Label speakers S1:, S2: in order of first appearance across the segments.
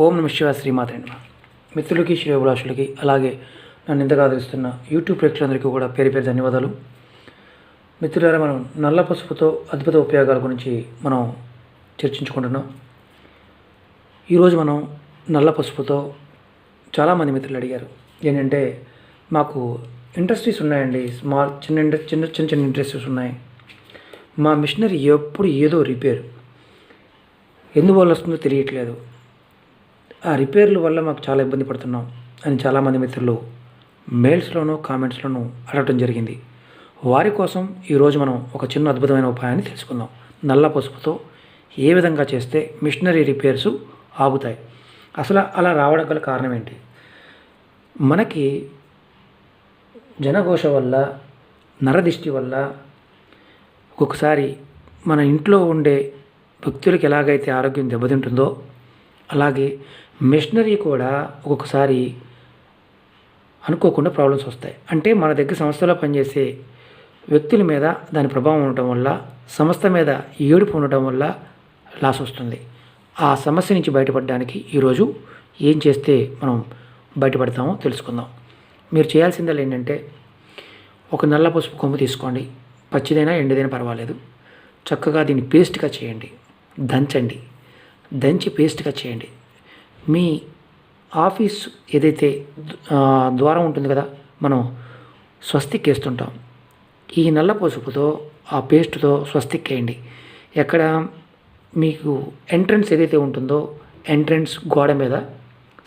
S1: ఓం నమ శివ శ్రీమాత మిత్రులకి శ్రేయభిలాషులకి అలాగే నన్ను ఇంతగా ఆదరిస్తున్న యూట్యూబ్ ప్రేక్షకులందరికీ కూడా పేరు పేరు ధన్యవాదాలు. మిత్రులారా మనం నల్ల పసుపుతో అద్భుత ఉపయోగాల గురించి మనం చర్చించుకుంటున్నాం. ఈరోజు మనం నల్ల పసుపుతో చాలామంది మిత్రులు అడిగారు. ఏంటంటే మాకు ఇండస్ట్రీస్ ఉన్నాయండి. స్మాల్ చిన్న చిన్న చిన్న చిన్న ఇండస్ట్రీస్ ఉన్నాయి. మా మిషనరీ ఎప్పుడు ఏదో రిపేర్. ఎందువల్ల వస్తుందో తెలియట్లేదు. ఆ రిపేర్ల వల్ల మాకు చాలా ఇబ్బంది పడుతున్నాం అని చాలామంది మిత్రులు మెయిల్స్లోనూ కామెంట్స్లోనూ అడగటం జరిగింది. వారి కోసం ఈరోజు మనం ఒక చిన్న అద్భుతమైన ఉపాయాన్ని తెలుసుకుందాం. నల్ల పసుపుతో ఏ విధంగా చేస్తే మిషనరీ రిపేర్స్ ఆగుతాయి? అసలు అలా రావడం గల కారణం ఏంటి? మనకి జనఘోష వల్ల నరదిష్టి వల్ల ఒక్కొక్కసారి మన ఇంట్లో ఉండే భక్తులకు ఎలాగైతే ఆరోగ్యం దెబ్బతింటుందో అలాగే మిషనరీ కూడా ఒక్కొక్కసారి అనుకోకుండా ప్రాబ్లమ్స్ వస్తాయి. అంటే మన దగ్గర సంస్థలో పనిచేసే వ్యక్తుల మీద దాని ప్రభావం ఉండటం వల్ల సంస్థ మీద ఏడుపు ఉండటం వల్ల లాస్ వస్తుంది. ఆ సమస్య నుంచి బయటపడడానికి ఈరోజు ఏం చేస్తే మనం బయటపడతామో తెలుసుకుందాం. మీరు చేయాల్సిందల్లా ఏంటంటే ఒక నల్ల పసుపు కొమ్ము తీసుకోండి. పచ్చిదైనా ఎండిదైనా పర్వాలేదు. చక్కగా దీన్ని పేస్ట్గా చేయండి. దంచండి. దంచి పేస్ట్గా చేయండి. మీ ఆఫీస్ ఏదైతే ద్వారం ఉంటుంది కదా మనం స్వస్తిక్ వేస్తుంటాం ఈ నల్ల పసుపుతో ఆ పేస్ట్తో స్వస్తిక్ వేయండి ఎక్కడ మీకు ఎంట్రన్స్ ఏదైతే ఉంటుందో ఎంట్రన్స్ గోడ మీద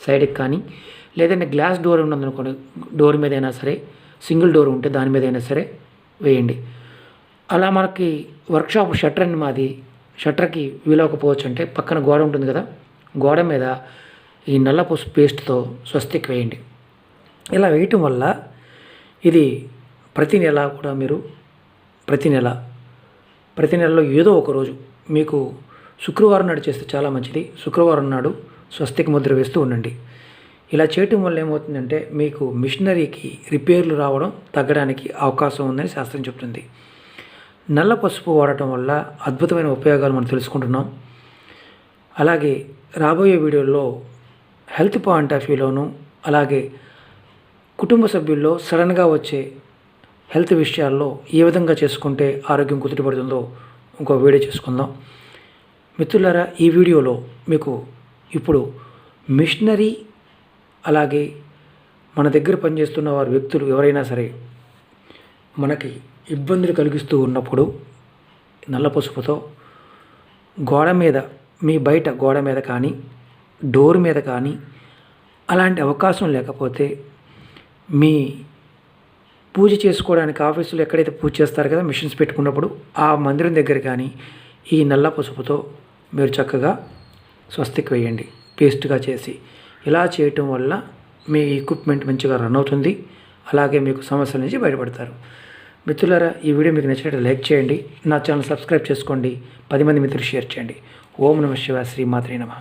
S1: సైడ్కి కానీ లేదంటే గ్లాస్ డోర్ ఉన్నదనుకోండి డోర్ మీద అయినా సరే సింగిల్ డోర్ ఉంటే దాని మీద అయినా సరే వేయండి. అలా మనకి వర్క్షాప్ షట్టర్ అండి మాది షట్టర్కి వీలవకపోవచ్చు అంటే పక్కన గోడ ఉంటుంది కదా గోడ మీద ఈ నల్ల పసుపు పేస్ట్తో స్వస్తిక్ వేయండి. ఇలా వేయటం వల్ల ఇది ప్రతి నెల కూడా మీరు ప్రతి నెల ప్రతి నెలలో ఏదో ఒక రోజు మీకు శుక్రవారం నాడు చేస్తే చాలా మంచిది. శుక్రవారం నాడు స్వస్తికి ముద్ర వేస్తూ ఉండండి. ఇలా చేయటం వల్ల ఏమవుతుందంటే మీకు మిషనరీకి రిపేర్లు రావడం తగ్గడానికి అవకాశం ఉందని శాస్త్రం చెప్తుంది. నల్ల పసుపు వాడటం వల్ల అద్భుతమైన ఉపయోగాలు మనం తెలుసుకుంటున్నాం. అలాగే రాబోయే వీడియోలో హెల్త్ పాయింట్ ఆఫ్ వ్యూలోను అలాగే కుటుంబ సభ్యుల్లో సడన్గా వచ్చే హెల్త్ విషయాల్లో ఏ విధంగా చేసుకుంటే ఆరోగ్యం కుదుటపడుతుందో ఇంకో వీడియో చేసుకుందాం. మిత్రులారా ఈ వీడియోలో మీకు ఇప్పుడు మిషనరీ అలాగే మన దగ్గర పనిచేస్తున్న వారు వ్యక్తులు ఎవరైనా సరే మనకి ఇబ్బందులు కలిగిస్తూ ఉన్నప్పుడు నల్ల పసుపుతో గోడ మీద మీ బయట గోడ మీద కానీ డోర్ మీద కానీ అలాంటి అవకాశం లేకపోతే మీ పూజ చేసుకోవడానికి ఆఫీసులో ఎక్కడైతే పూజ చేస్తారు కదా మిషన్స్ పెట్టుకున్నప్పుడు ఆ మందిరం దగ్గర కానీ ఈ నల్ల పసుపుతో మీరు చక్కగా స్వస్తికి వేయండి పేస్ట్గా చేసి. ఇలా చేయటం వల్ల మీ ఎక్విప్మెంట్ మంచిగా రన్ అవుతుంది. అలాగే మీకు సమస్యల నుంచి బయటపడతారు. మిత్రులారా ఈ వీడియో మీకు నచ్చినట్టు లైక్ చేయండి నా ఛానల్ సబ్స్క్రైబ్ చేసుకోండి పది మంది మిత్రులు షేర్ చేయండి. ఓం నమ శివ శ్రీమాత్రే నమ.